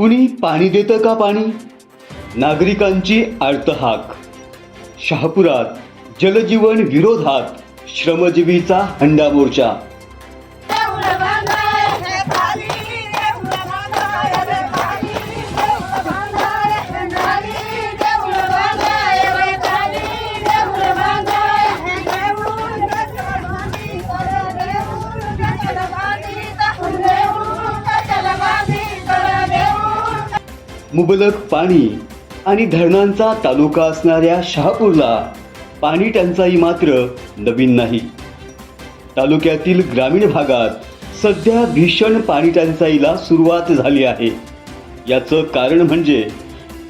कुणी पाणी देतं का पाणी? नागरिकांची आर्तहाक शहापुरात जलजीवन विरोधात श्रमजीवीचा हंडा मोर्चा. मुबलक पाणी आणि धरणांचा तालुका असणाऱ्या शहापूरला पाणी टंचाई मात्र नवीन नाही. तालुक्यातील ग्रामीण भागात सध्या भीषण पाणी टंचाईला सुरुवात झाली आहे. याचं कारण म्हणजे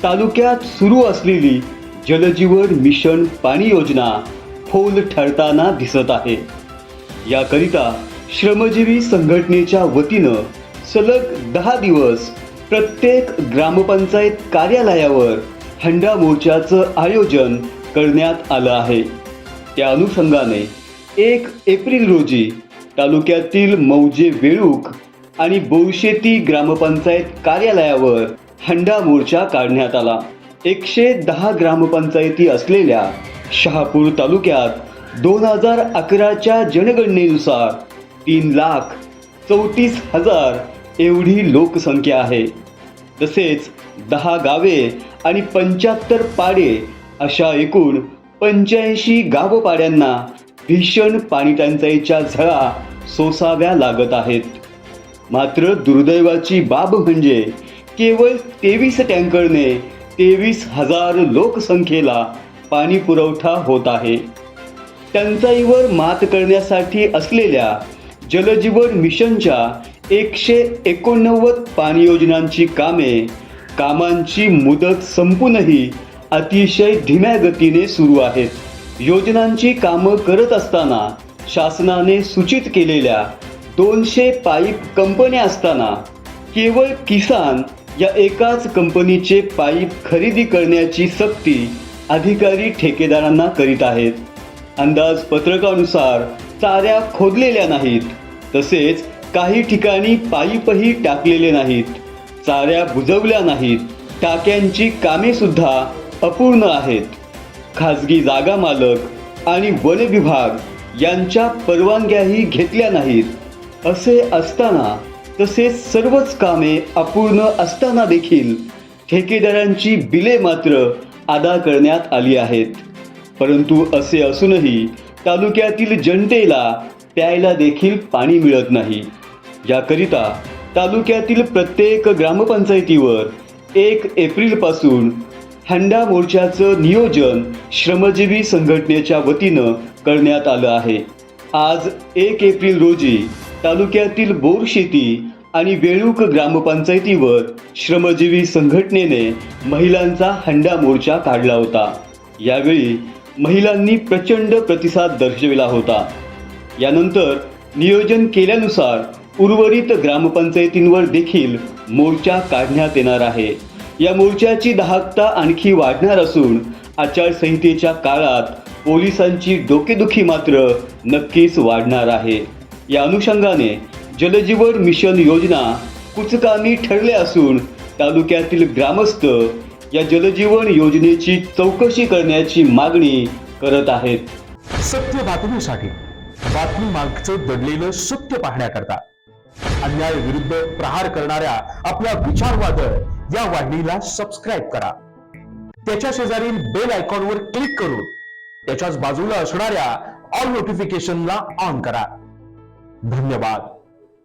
तालुक्यात सुरू असलेली जलजीवन मिशन पाणी योजना फोल ठरताना दिसत आहे. याकरिता श्रमजीवी संघटनेच्या वतीनं सलग दहा दिवस प्रत्येक ग्रामपंचायत कार्यालयावर हंडा मोर्चाचं आयोजन करण्यात आलं आहे. त्या अनुषंगाने एक एप्रिल रोजी तालुक्यातील मौजे वेळूक आणि बोरशेती ग्रामपंचायत कार्यालयावर हंडा मोर्चा काढण्यात आला. एकशे दहा ग्रामपंचायती असलेल्या शहापूर तालुक्यात दोन हजार अकराच्या जनगणनेनुसार तीन लाख चौतीस हजार एवढी लोकसंख्या आहे. तसेच दहा गावे आणि पंच्याहत्तर पाडे अशा एकूण पंच्याऐंशी गावपाड्यांना भीषण पाणी टंचाईच्या झळा सोसाव्या लागत आहेत. मात्र दुर्दैवाची बाब म्हणजे केवळ तेवीस टँकरने तेवीस हजार लोकसंख्येला पाणी पुरवठा होत आहे. टंचाईवर मात करण्यासाठी असलेल्या जलजीवन मिशनच्या एकशे एकोणनव्वद पाणी योजनांची कामे कामांची मुदत संपूनही अतिशय धीम्या गतीने सुरू आहेत. योजनांची कामं करत असताना शासनाने सूचित केलेल्या दोनशे पाईप कंपन्या असताना केवळ किसान या एकाच कंपनीचे पाईप खरेदी करण्याची सक्ती अधिकारी ठेकेदारांना करीत आहेत. अंदाजपत्रकानुसार चाऱ्या खोदलेल्या नाहीत. तसेच काही ठिकाणी पाईपही टाकलेले नाहीत. चाऱ्या बुजवल्या नाहीत. टाक्यांची कामेसुद्धा अपूर्ण आहेत. खाजगी जागा मालक आणि वन विभाग यांच्या परवानग्याही घेतल्या नाहीत. असे असताना तसेच सर्वच कामे अपूर्ण असताना देखील ठेकेदारांची बिले मात्र अदा करण्यात आली आहेत. परंतु असे असूनही तालुक्यातील जनतेला प्यायला देखील पाणी मिळत नाही. याकरिता तालुक्यातील प्रत्येक ग्रामपंचायतीवर एक एप्रिलपासून हंडा मोर्चाचं नियोजन श्रमजीवी संघटनेच्या वतीनं करण्यात आलं आहे. आज एक एप्रिल रोजी तालुक्यातील बोर शेती आणि वेळूक ग्रामपंचायतीवर श्रमजीवी संघटनेने महिलांचा हंडा मोर्चा काढला होता. यावेळी महिलांनी प्रचंड प्रतिसाद दर्शविला होता. यानंतर नियोजन केल्यानुसार उर्वरित ग्रामपंचायतींवर देखील मोर्चा काढण्यात येणार आहे. या मोर्चाची दाहकता आणखी वाढणार असून आचारसंहितेच्या काळात पोलिसांची डोकेदुखी मात्र नक्कीच वाढणार आहे. या अनुषंगाने जलजीवन मिशन योजना कुचकामी ठरले असून तालुक्यातील ग्रामस्थ या जलजीवन योजनेची चौकशी करण्याची मागणी करत आहेत. सत्य बातमीसाठी बातमी मागचं दडलेलं सत्य पाहण्याकरता अन्याय विरुद्ध प्रहार करणाऱ्या आपल्या विचारवादळ या वाहिनीला सबस्क्राईब करा. त्याच्या शेजारील बेल आयकॉनवर क्लिक करून त्याच्याच बाजूला असणाऱ्या ऑल नोटिफिकेशनला ऑन करा. धन्यवाद.